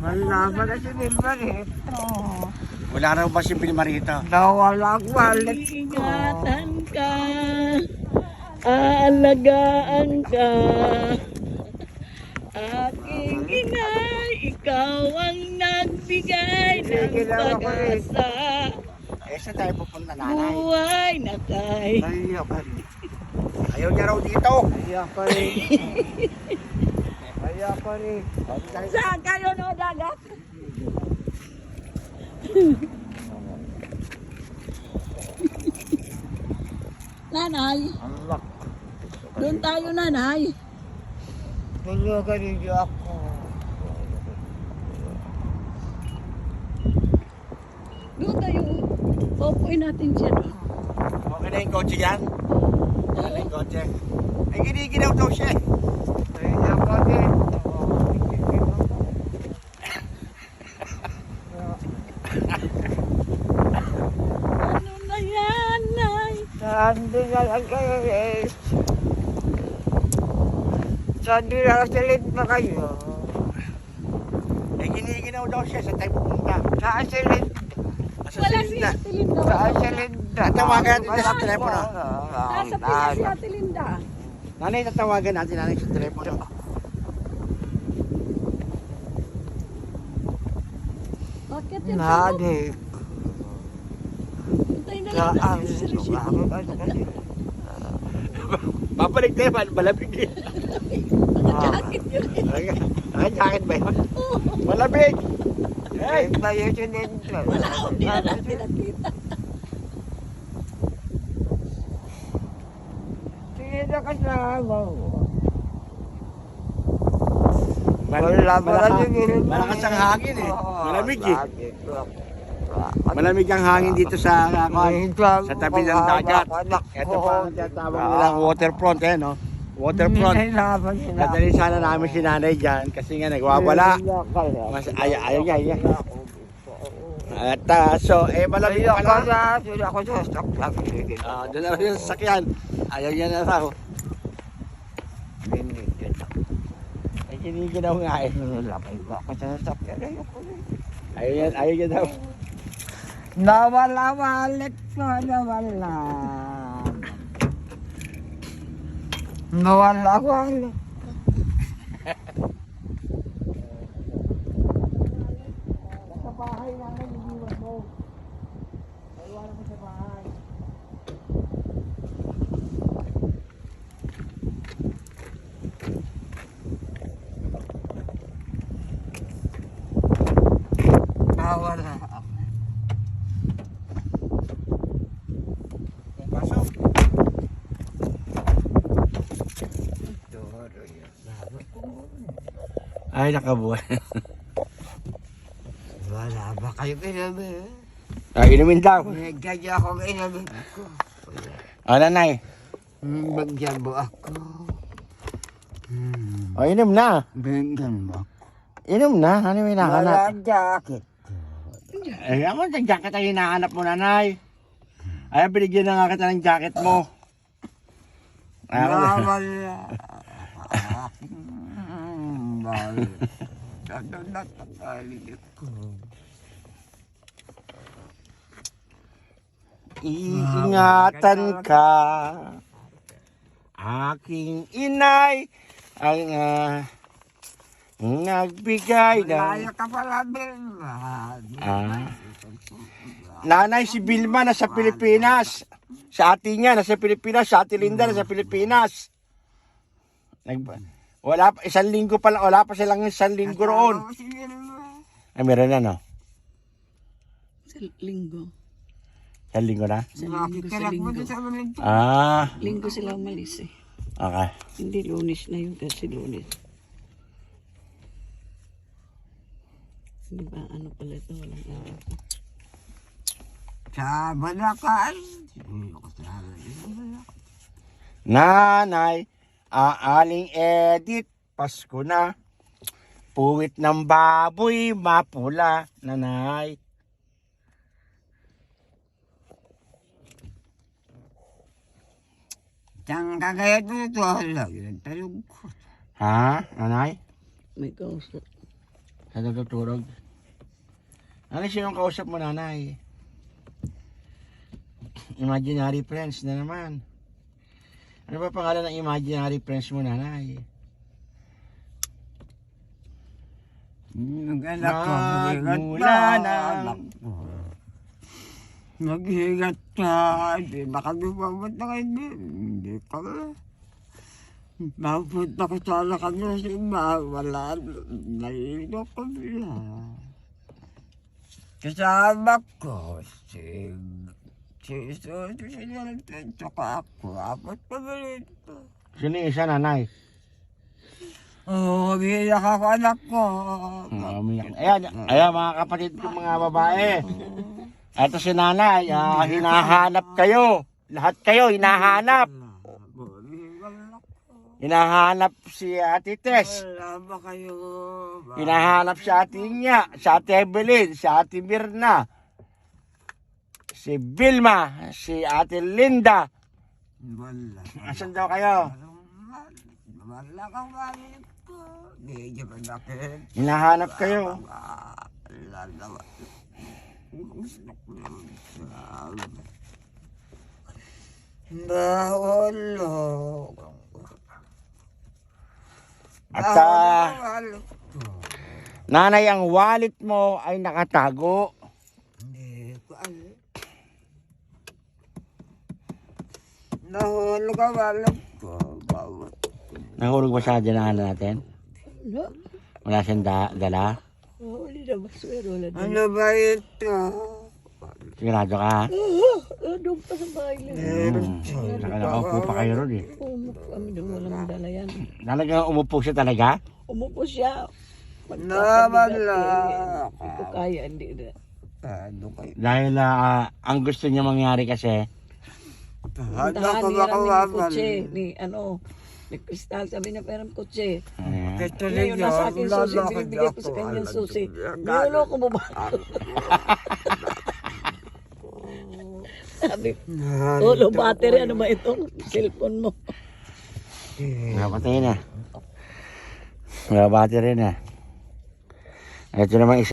Malaman na si Wilma eh. Wala raw ba si Pilma rito? Nawala ko. Ingatan ka, aalagaan ka. Aking inay, ikaw ang nagbigay ng pag-asa. Eh, saan tayo pupunta nanay? Buhay na kay. Ayaw ka rin. Ayaw niya raw dito. Ayaw ka rin. Saan kayo no dagat? Nanay, Allah. doon tayo nanay. Ka rin ako. Doon tayo. Popuin natin siya doon. Okay na yung kotse yan? Okay na yung kotse. Ay, giniginaw daw siya. eh. Ayaw ka rin. Ano na yan, nay? Saan din na lang kayo. Saan din na lang silid pa kayo. Eh, giniginaw daw siya. Saan tayo pupunta? Saan? Sa Wala Silinda. Ate Linda. Saan silid? Tatawagan natin sa telepono. Nasa pila si Ate Linda. Nanay, tatawagan natin nanay sa telepono. Bakit yan? Nadik. Natin si Richie. Ako kasi. Babalik tayo, mal- malamig eh. Naka-jacket yun. Ay, jacket ba yun? Malamig! Hey, tayo silid. Wala akong di na natin nakita. Sige na kasama mo. Malakas ang hangin eh. Malamig eh. Malamig ang hangin dito sa uh, sa tabi ng dagat. Ito pa ang tinatawag nilang waterfront eh, no? Waterfront. Nilalaban niya na. Dadali sana namin si nanay dyan kasi nga nagwawala. Mas ayaw niya, ayaw niya. At uh, so, eh malamig ka na. Sila ko sa. Sige. Ah, doon na yung sasakyan. Ayaw niya na raw. Ay, nga eh. Ko ako ko na. Ayaw niya, ayaw niya daw. Nawala wallet ko. Nawala. Nawala wallet. Sa bahay namin, iniwan mo. Iwanan mo sa bahay. Nawala. Ay, nakabuhay. Wala ba kayo kinabi? Ah, inumin daw. Nagkaya ako kinabi ko. Ah, nanay. Hmm, Bagyan mo ako. Hmm. O, inom na. Bigyan mo ako. Inom na. Ano may hinahanap? Wala jacket. Eh, ako sa jacket ang hinahanap mo, nanay. Ay, binigyan na nga kita ng jacket mo. Ah, Nawala. Bawal. Ano natatali ko? Iingatan ka. Aking inay ang ah, nagbigay ng... Malaya ka pala, Bilma. Ah. Nanay si Vilma nasa Pilipinas. Sa ate niya nasa Pilipinas, sa ate Linda nasa Pilipinas. Nag wala pa isang linggo pa lang, wala pa silang isang linggo roon. Ano? Ay meron na no. Sa linggo. Isang linggo na. Sa linggo, sa linggo. sa Ah, Linggo sila umalis eh. okay. Hindi lunes na yun kasi lunes. Di ba ano pala ito? Walang araw. Sa Balacan. Nanay, aaling edit, Pasko na. Puwit ng baboy, mapula, nanay. Diyan ka kaya dito. Hala, yun talog ko. Ha, nanay? May kausap. Sa natutulog. Ano sinong kausap mo, nanay? Imaginary friends na naman. Ano ba pangalan ng imaginary friends mo, nanay? Nag-anak ko, ka. ng- anak ko. Maghigat ka. Hindi na kami pumunta kay Hindi ka Mapunta ko sana kami sa iba. Wala. Nalino kami lang. Kasama ko si si Susi Sinalten. Tsaka ako. Apat kami rito. Sino yung isa, nanay? Oo, oh, umiiyak ako anak ko. Uh, ayan, ayan mga kapatid ko mga babae. Ito si nanay, ah, hinahanap kayo. Lahat kayo, hinahanap. Hinahanap si Ate Tess. Wala ba kayo? Hinahanap si Ate Nya, si Ate Evelyn, si Ate Mirna, si Vilma, si Ate Linda. Wala. Asan daw kayo? Wala kang malit ko. Hindi niya ba nakit? Hinahanap kayo. Wala naman. Gusto ko lang. At Nahulog. nanay, ang wallet mo ay nakatago. Hindi ko alam. Nahulog ang wallet ko. Bawat. Nahulog ba sa dinahan natin? Wala. Wala siyang da- dala? Oh, hindi na. Wala na. Ano ba ito? Sigurado ka? Ah, doon pa sa bahay nila. Hmm. Saka nakaupo pa kayo ron eh. Umupo kami doon. Walang dala yan. Talagang umupo siya talaga? Umupo siya. Lang. eh, Hindi ko kaya. Hindi na. Kayo? Dahil ah, ang gusto niya mangyari kasi, Puntahan ko ni ba Rami ng kotse. Ni ano. Ni Kristal. Sabi niya ayan. Ito Ngayon, ninyo, nasa akin susi. Binibigay ko sa kanyang susi. ko. Niloloko mo ba? Sabi, low battery. Ano ba itong cellphone mo? Napatay na. Nabati rin na. Ito naman isa.